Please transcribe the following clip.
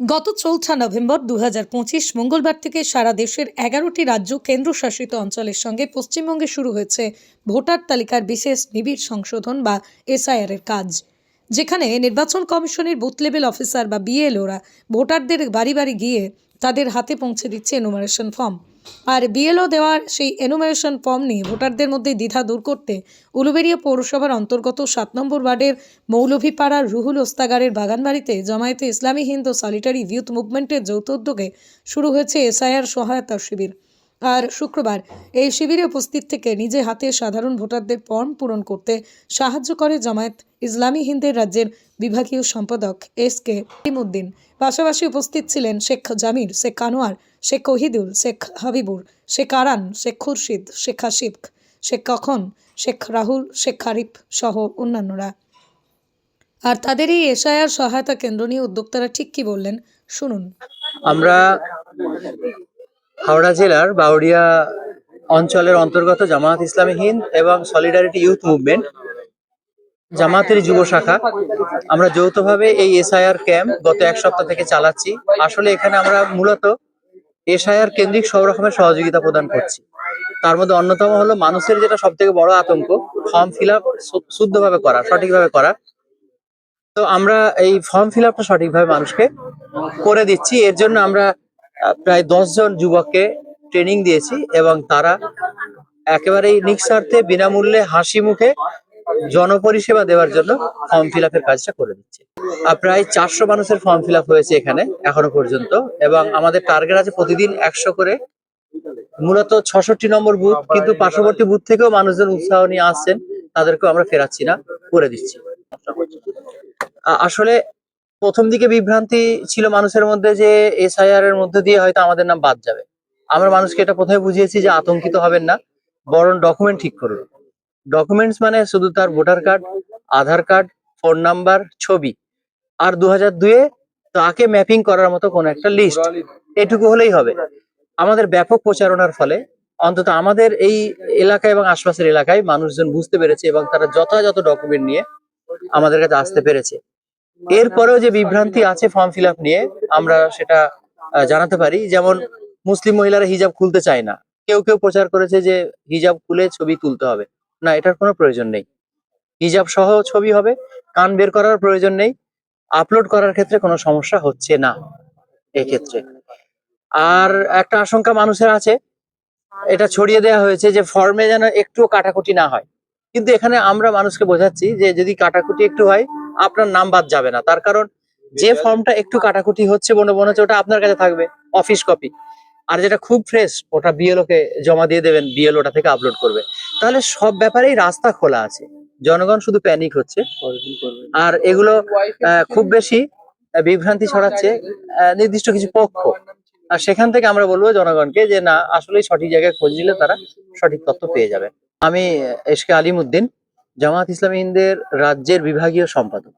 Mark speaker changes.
Speaker 1: গত চৌঠা নভেম্বর দু হাজার পঁচিশ মঙ্গলবার থেকে সারা দেশের এগারোটি রাজ্য কেন্দ্রশাসিত অঞ্চলের সঙ্গে পশ্চিমবঙ্গে শুরু হয়েছে ভোটার তালিকার বিশেষ নিবিড় সংশোধন বা এসআইআরের কাজ। যেখানে নির্বাচন কমিশনের বুথ লেভেল অফিসার বা বিএলওরা ভোটারদের বাড়ি বাড়ি গিয়ে তাদের হাতে পৌঁছে দিচ্ছে এনুমারেশন ফর্ম আর বিএলও দেওয়ার সেই এনুমারেশন ফর্ম নিয়ে ভোটারদের মধ্যে দ্বিধা দূর করতে উলুবেড়িয়া পৌরসভার অন্তর্গত সাত নম্বর ওয়ার্ডের মৌলভীপাড়ার রুহুল ওস্তাগারের বাগানবাড়িতে জমায়েতে ইসলামী হিন্দু সলিটারি ইউথ মুভমেন্টের যৌথ উদ্যোগে শুরু হয়েছে এসআইআর সহায়তা শিবির। আর শুক্রবার এই শিবিরে উপস্থিত থেকে নিজে হাতে সাধারণ ভোটারদের ফর্ম পূরণ করতে সাহায্য করে জামায়াত ইসলামী হিন্দের রাজ্যের বিভাগীয় সম্পাদক এস কে ইমুদ্দিন পাশাপাশি উপস্থিত ছিলেন শেখ জামির, শেখ কানোয়ার শেখ ওহিদুল, শেখ হাবিবুর, শেখ আরান, শেখ খুরশিদ, শেখ হাসিফ শেখ কখন, শেখ রাহুল, শেখ খারিফ সহ অন্যান্যরা। আর তাদের এই এসআইআর সহায়তা কেন্দ্র নিয়ে উদ্যোক্তারা ঠিক কি বললেন? শুনুন।
Speaker 2: আমরা হাওড়া জেলার বাউরিয়া অঞ্চলের অন্তর্গত জামায়াত ইসলামী হিন্দ এবং সলিডারিটি ইউথ মুভমেন্ট জামাতের যুব শাখা। আমরা যৌথভাবে এই এসআইআর ক্যাম্প গত এক সপ্তাহ থেকে চালাচ্ছি। আসলে এখানে আমরা মূলত এসআইআর কেন্দ্রিক সব রকমের সহযোগিতা প্রদান করছি। তার মধ্যে অন্যতম হলো মানুষের যেটা সব থেকে বড় আতঙ্ক, ফর্ম ফিল আপ শুদ্ধভাবে করা, সঠিকভাবে করা। তো আমরা এই ফর্ম ফিল আপটা সঠিকভাবে মানুষকে করে দিচ্ছি। এর জন্য আমরা প্রায় জন যুবককে ট্রেনিং দিয়েছি এবং তারা একেবারেই নিঃস্বার্থে, বিনামূল্যে, হাসি মুখে জনপরিষেবা দেওয়ার জন্য ফর্ম ফিল কাজটা করে দিচ্ছে। আর প্রায় চারশো মানুষের ফর্ম ফিল হয়েছে এখানে, এখনও পর্যন্ত। এবং আমাদের টার্গেট আছে প্রতিদিন একশো করে। মূলত ছষট্টি নম্বর বুথ কিন্তু পার্শ্ববর্তী বুথ থেকেও মানুষজন উৎসাহ নিয়ে আসছেন। তাদেরকেও আমরা ফেরাচ্ছি না, করে দিচ্ছি। আসলে প্রথম দিকে বিভ্রান্তি ছিল মানুষের মধ্যে যে এসআইআর এর মধ্যে দিয়ে হয়তো আমাদের নাম বাদ যাবে। আমরা মানুষকে এটা প্রথমে বুঝিয়েছি যে আতঙ্কিত হবেন না, বরং ডকুমেন্ট ঠিক করুন। ডকুমেন্টস মানে শুধু তার voter card Aadhaar card phone number ছবি। আর দু হাজার দুয়ে তাকে ম্যাপিং করার মতো কোনো একটা লিস্ট এটুকু হলেই হবে। আমাদের ব্যাপক প্রচারণার ফলে অন্তত আমাদের এই এলাকা এবং আশপাশের এলাকায় মানুষজন বুঝতে পেরেছে এবং তারা যথাযথ ডকুমেন্ট নিয়ে আমাদের কাছে আসতে পেরেছে। এরপরেও যে বিভ্রান্তি আছে ফর্ম ফিল আপ নিয়ে আমরা সেটা জানাতে পারি। যেমন মুসলিম মহিলারা হিজাব খুলতে চায় না। কেউ কেউ প্রচার করেছে যে হিজাব খুলে ছবি তুলতে হবে। না এটার কোনো প্রয়োজন নেই। হিজাব সহ ছবি হবে কান বের করার প্রয়োজন নেই আপলোড করার ক্ষেত্রে কোনো সমস্যা হচ্ছে না এক্ষেত্রে। আর একটা আশঙ্কা মানুষের আছে এটা ছড়িয়ে দেওয়া হয়েছে যে ফর্মে যেন একটুও কাটাকুটি না হয়। কিন্তু এখানে আমরা মানুষকে বোঝাচ্ছি যে যদি কাটাকুটি একটু হয় আপনার নাম বাদ যাবে না। তার কারণ যে ফর্মটা একটু কাটাকুটি হচ্ছে মনে মনে হচ্ছে ওটা আপনার কাছে থাকবে অফিস কপি আর যেটা খুব ফ্রেশ ওটা বিএলও কে জমা দিয়ে দেবেন বিএলও ওটা থেকে আপলোড করবে। তাহলে সব ব্যাপারেই রাস্তা খোলা আছে। জনগণ শুধু প্যানিক হচ্ছে। আর এগুলো আহ, খুব বেশি বিভ্রান্তি ছড়াচ্ছে আহ, নির্দিষ্ট কিছু পক্ষ। আর সেখান থেকে আমরা বলব জনগণকে যে না আসলে সঠিক জায়গায় খোঁজ নিলে তারা সঠিক তথ্য পেয়ে যাবে। আমি এস কে আলিমুদ্দিন জামাত ইসলামী হিন্দের রাজ্যের বিভাগীয় সম্পাদক।